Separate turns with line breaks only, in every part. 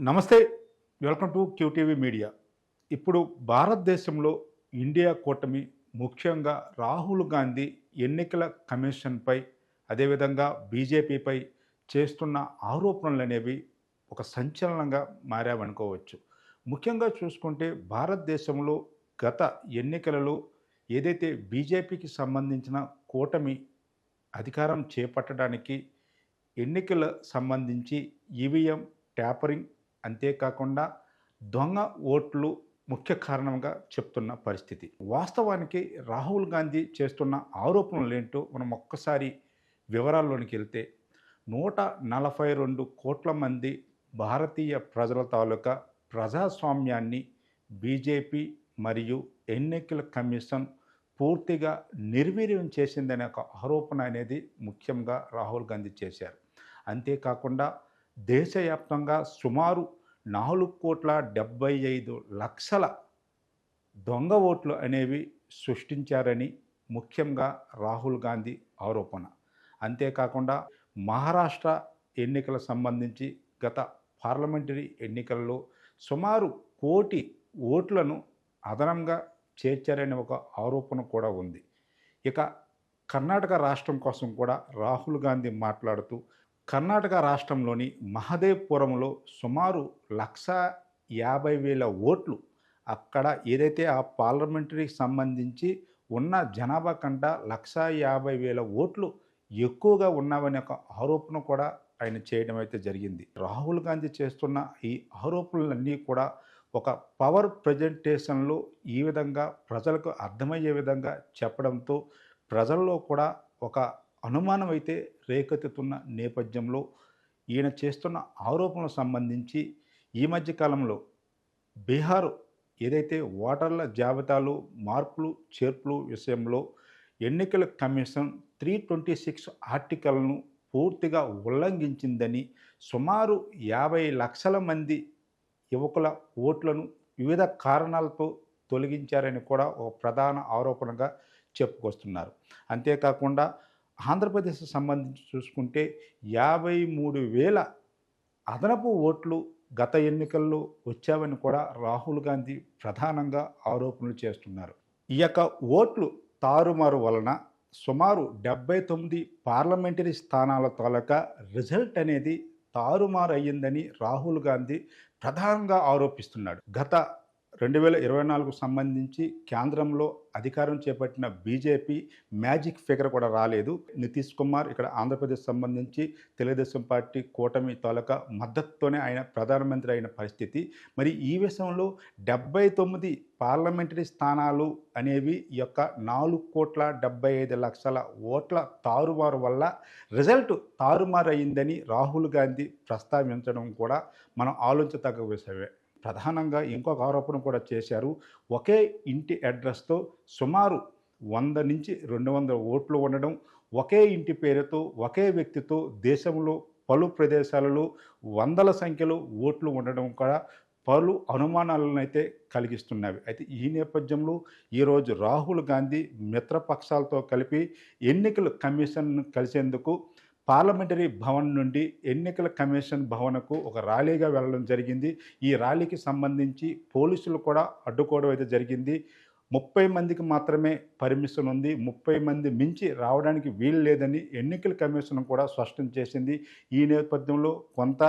నమస్తే welcome to QTV media. ఇప్పుడు భారతదేశంలో ఇండియా కూటమి ముఖ్యంగా రాహుల్ గాంధీ ఎన్నికల కమిషన్పై అదేవిధంగా బీజేపీపై చేస్తున్న ఆరోపణలు అనేవి ఒక సంచలనంగా మారావనుకోవచ్చు. ముఖ్యంగా చూసుకుంటే భారతదేశంలో గత ఎన్నికలలో ఏదైతే బీజేపీకి సంబంధించిన కూటమి అధికారం చేపట్టడానికి ఎన్నికల సంబంధించి ఈవీఎం ట్యాపరింగ్ అంతేకాకుండా దొంగ ఓట్లు ముఖ్య కారణంగా చెప్తున్న పరిస్థితి. వాస్తవానికి రాహుల్ గాంధీ చేస్తున్న ఆరోపణలు ఏంటో మనం ఒక్కసారి వివరాల్లోనికి వెళ్తే నూట నలభై రెండు కోట్ల మంది భారతీయ ప్రజల తాలూకా ప్రజాస్వామ్యాన్ని బీజేపీ మరియు ఎన్నికల కమిషన్ పూర్తిగా నిర్వీర్యం చేసిందనే ఒక ఆరోపణ అనేది ముఖ్యంగా రాహుల్ గాంధీ చేశారు. అంతేకాకుండా దేశవ్యాప్తంగా సుమారు నాలుగు కోట్ల డెబ్బై ఐదు లక్షల దొంగ ఓట్లు అనేవి సృష్టించారని ముఖ్యంగా రాహుల్ గాంధీ ఆరోపణ. అంతేకాకుండా మహారాష్ట్ర ఎన్నికల సంబంధించి గత పార్లమెంటరీ ఎన్నికల్లో సుమారు కోటి ఓట్లను అదనంగా చేర్చారనే ఒక ఆరోపణ కూడా ఉంది. ఇక కర్ణాటక రాష్ట్రం కోసం కూడా రాహుల్ గాంధీ మాట్లాడుతూ కర్ణాటక రాష్ట్రంలోని మహదేవ్పురంలో సుమారు లక్ష యాభై వేల ఓట్లు అక్కడ ఏదైతే ఆ పార్లమెంటరీకి సంబంధించి ఉన్న జనాభా కంట లక్ష యాభై వేల ఓట్లు ఎక్కువగా ఉన్నావనే ఒక ఆరోపణ కూడా ఆయన చేయడం అయితే జరిగింది. రాహుల్ గాంధీ చేస్తున్న ఈ ఆరోపణలన్నీ కూడా ఒక పవర్ ప్రజెంటేషన్లో ఈ విధంగా ప్రజలకు అర్థమయ్యే విధంగా చెప్పడంతో ప్రజల్లో కూడా ఒక అనుమానం అయితే రేకెత్తుతున్న నేపథ్యంలో ఈయన చేస్తున్న ఆరోపణలకు సంబంధించి ఈ మధ్య కాలంలో బీహార్ ఏదైతే ఓటర్ల జాబితాలు మార్పులు చేర్పులు విషయంలో ఎన్నికల కమిషన్ త్రీ ట్వంటీ సిక్స్ ఆర్టికల్ను పూర్తిగా ఉల్లంఘించిందని సుమారు యాభై లక్షల మంది యువకుల ఓట్లను వివిధ కారణాలతో తొలగించారని కూడా ఒక ప్రధాన ఆరోపణగా చెప్పుకొస్తున్నారు. అంతేకాకుండా ఆంధ్రప్రదేశ్ సంబంధించి చూసుకుంటే యాభై మూడు వేల అదనపు ఓట్లు గత ఎన్నికల్లో వచ్చావని కూడా రాహుల్ గాంధీ ప్రధానంగా ఆరోపణలు చేస్తున్నారు. ఈ యొక్క ఓట్లు తారుమారు వలన సుమారు డెబ్బై తొమ్మిది పార్లమెంటరీ స్థానాల తాలూకా రిజల్ట్ అనేది తారుమారు అయ్యిందని రాహుల్ గాంధీ ప్రధానంగా ఆరోపిస్తున్నాడు. గత రెండు వేల ఇరవై నాలుగు సంబంధించి కేంద్రంలో అధికారం చేపట్టిన బీజేపీ మ్యాజిక్ ఫిగర్ కూడా రాలేదు. నితీష్ కుమార్ ఇక్కడ ఆంధ్రప్రదేశ్ సంబంధించి తెలుగుదేశం పార్టీ కూటమి తాలూకా మద్దతుతోనే ఆయన ప్రధానమంత్రి అయిన పరిస్థితి. మరి ఈ విషయంలో డెబ్బై తొమ్మిది పార్లమెంటరీ స్థానాలు అనేవి ఈ యొక్క నాలుగు కోట్ల డెబ్బై ఐదు లక్షల ఓట్ల తారుమారు వల్ల రిజల్ట్ తారుమారు అయిందని రాహుల్ గాంధీ ప్రస్తావించడం కూడా మనం ఆలోచించదగ్గ విషయమే. ప్రధానంగా ఇంకొక ఆరోపణ కూడా చేశారు. ఒకే ఇంటి అడ్రస్తో సుమారు వంద నుంచి రెండు వందల ఓట్లు ఉండడం ఒకే ఇంటి పేరుతో ఒకే వ్యక్తితో దేశంలో పలు ప్రదేశాలలో వందల సంఖ్యలో ఓట్లు ఉండడం కూడా పలు అనుమానాలను అయితే కలిగిస్తున్నవి అయితే ఈ నేపథ్యంలో ఈరోజు రాహుల్ గాంధీ మిత్రపక్షాలతో కలిపి ఎన్నికల కమిషన్ను కలిసేందుకు పార్లమెంటరీ భవన్ నుండి ఎన్నికల కమిషన్ భవనకు ఒక ర్యాలీగా వెళ్ళడం జరిగింది. ఈ ర్యాలీకి సంబంధించి పోలీసులు కూడా అడ్డుకోవడం అయితే జరిగింది. ముప్పై మందికి మాత్రమే పర్మిషన్ ఉంది. ముప్పై మంది మించి రావడానికి వీలు లేదని ఎన్నికల కమిషన్ కూడా స్పష్టం చేసింది. ఈ నేపథ్యంలో కొంత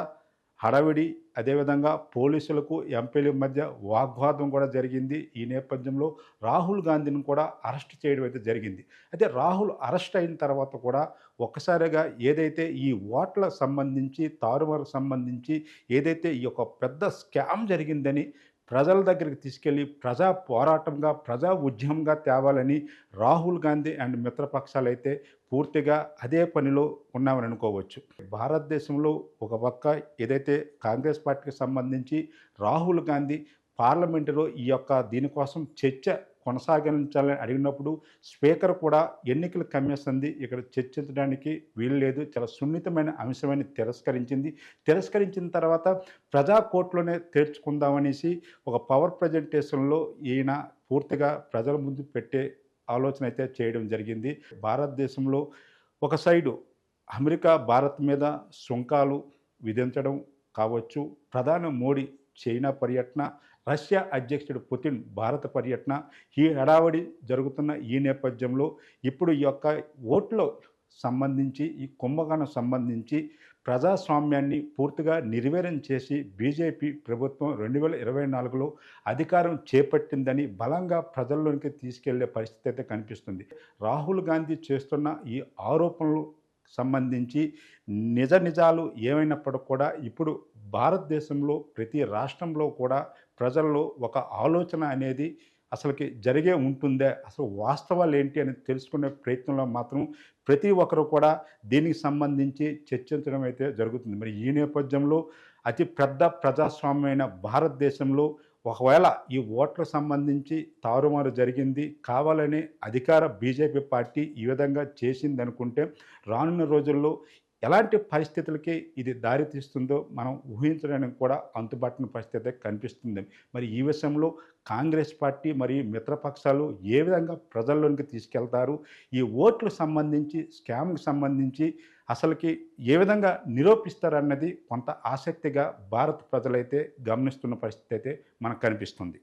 హడావిడి అదేవిధంగా పోలీసులకు ఎంపీల మధ్య వాగ్వాదం కూడా జరిగింది. ఈ నేపథ్యంలో రాహుల్ గాంధీని కూడా అరెస్ట్ చేయడం అయితే జరిగింది. అయితే రాహుల్ అరెస్ట్ అయిన తర్వాత కూడా ఒక్కసారిగా ఏదైతే ఈ ఓట్ల సంబంధించి తారుమారు సంబంధించి ఏదైతే ఈ యొక్క పెద్ద స్కామ్ జరిగిందని ప్రజల దగ్గరికి తీసుకెళ్ళి ప్రజా పోరాటంగా ప్రజా ఉద్యమంగా తేవాలని రాహుల్ గాంధీ అండ్ మిత్రపక్షాలు అయితే పూర్తిగా అదే పనిలో ఉన్నామని అనుకోవచ్చు. భారతదేశంలో ఒక పక్క ఏదైతే కాంగ్రెస్ పార్టీకి సంబంధించి రాహుల్ గాంధీ పార్లమెంటులో ఈ యొక్క దీనికోసం చర్చ కొనసాగించాలని అడిగినప్పుడు స్పీకర్ కూడా ఎన్నికల కమిషన్ది ఇక్కడ చర్చించడానికి వీలు లేదు. చాలా సున్నితమైన అంశమని తిరస్కరించింది. తిరస్కరించిన తర్వాత ప్రజా కోర్టులోనే తీర్చుకుందామనేసి ఒక పవర్ ప్రజెంటేషన్లో ఈయన పూర్తిగా ప్రజల ముందు పెట్టే ఆలోచన అయితే చేయడం జరిగింది. భారతదేశంలో ఒక సైడు అమెరికా భారత్ మీద సుంకాలు విధించడం కావచ్చు. ప్రధాని మోడీ చైనా పర్యటన రష్యా అధ్యక్షుడు పుతిన్ భారత పర్యటన ఈ హడావడి జరుగుతున్న ఈ నేపథ్యంలో ఇప్పుడు ఈ యొక్క ఓట్లో సంబంధించి ఈ కుంభకోణం సంబంధించి ప్రజాస్వామ్యాన్ని పూర్తిగా నిర్వీర్యం చేసి బీజేపీ ప్రభుత్వం రెండు వేల ఇరవై నాలుగులో అధికారం చేపట్టిందని బలంగా ప్రజల్లోనికి తీసుకెళ్ళే పరిస్థితి అయితే కనిపిస్తుంది. రాహుల్ గాంధీ చేస్తున్న ఈ ఆరోపణలు సంబంధించి నిజ నిజాలు ఏమైనప్పటికీ కూడా ఇప్పుడు భారతదేశంలో ప్రతి రాష్ట్రంలో కూడా ప్రజల్లో ఒక ఆలోచన అనేది అసలుకి జరిగే ఉంటుందే అసలు వాస్తవాలు ఏంటి అని తెలుసుకునే ప్రయత్నంలో మాత్రం ప్రతి ఒక్కరు కూడా దీనికి సంబంధించి చర్చించడం అయితే జరుగుతుంది. మరి ఈ నేపథ్యంలో అతి పెద్ద ప్రజాస్వామ్యమైన భారతదేశంలో ఒకవేళ ఈ ఓట్లకు సంబంధించి తారుమారు జరిగింది కావాలని అధికార బీజేపీ పార్టీ ఈ విధంగా చేసింది అనుకుంటే రానున్న రోజుల్లో ఎలాంటి పరిస్థితులకి ఇది దారితీస్తుందో మనం ఊహించడానికి కూడా అందుబాటున పరిస్థితి కనిపిస్తుంది. మరి ఈ విషయంలో కాంగ్రెస్ పార్టీ మరియు మిత్రపక్షాలు ఏ విధంగా ప్రజల్లోనికి తీసుకెళ్తారు? ఈ ఓట్లకు సంబంధించి స్కామ్కి సంబంధించి అసలుకి ఏ విధంగా నిరూపిస్తారన్నది కొంత ఆసక్తిగా భారత ప్రజలైతే గమనిస్తున్న పరిస్థితి అయితే మనకు కనిపిస్తుంది.